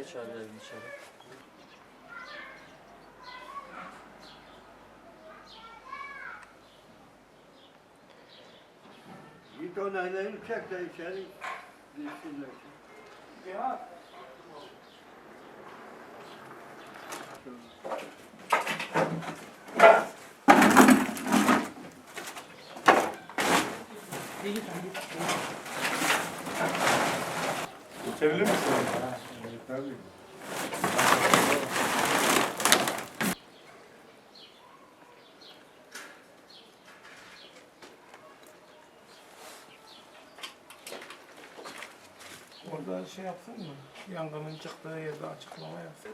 Geç abi evin içeri. Git onaylayın çek de içeri girsinler. Geçebilir misin? Tabii. Orada şey yapsın mı? Yangının çıktığı yerde açıklama yapsın.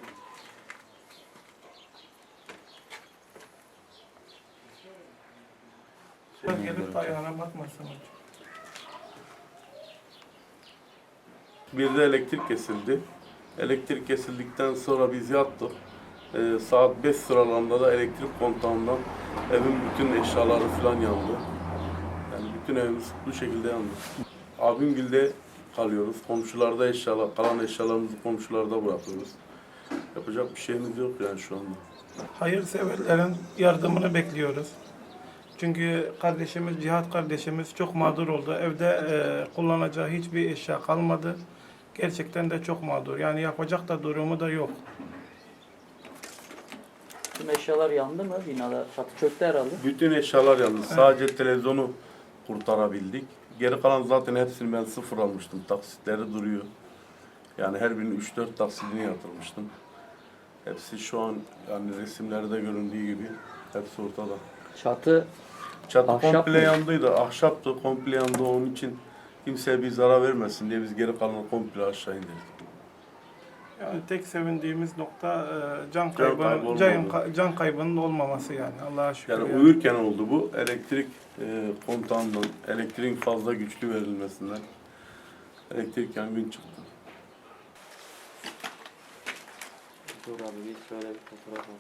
Bak gelip de ayağına batmasın hocam. Bir de elektrik kesildi. Elektrik kesildikten sonra biz yattık. Ee, saat 5 sıralarında da elektrik kontağından evin bütün eşyaları falan yandı. Yani bütün evimiz bu şekilde yandı. Abimgilde kalıyoruz. Komşularda eşyalar, kalan eşyalarımızı komşularda bırakıyoruz. Yapacak bir şeyimiz yok yani şu anda. Hayırseverlerin yardımını bekliyoruz. Çünkü kardeşimiz, Cihat kardeşimiz çok mağdur oldu. Evde e, kullanacağı hiçbir eşya kalmadı. Gerçekten de çok mağdur. Yani yapacak da durumu da yok. Tüm eşyalar yandı mı binada? Çatı çöktü herhalde. Bütün eşyalar yandı. Sadece televizyonu kurtarabildik. Geri kalan zaten hepsini ben sıfır almıştım. Taksitleri duruyor. Yani her birinin 3-4 taksidini yatırmıştım. Hepsi şu an yani resimlerde göründüğü gibi hepsi ortada. Çatı Çatı Ahşap komple mı? yandıydı. Ahşaptı komple yandı. Onun için kimseye bir zarar vermesin diye biz geri kalanı komple aşağı indirdik. Yani tek sevindiğimiz nokta e, can kaybı kaybının can, can kaybının olmaması yani. Allah'a şükür. Yani yani. uyurken oldu bu. Elektrik e, kontağından, elektriğin fazla güçlü verilmesinden elektrik yangın çıktı. Dur abi bir şöyle bir fotoğraf al.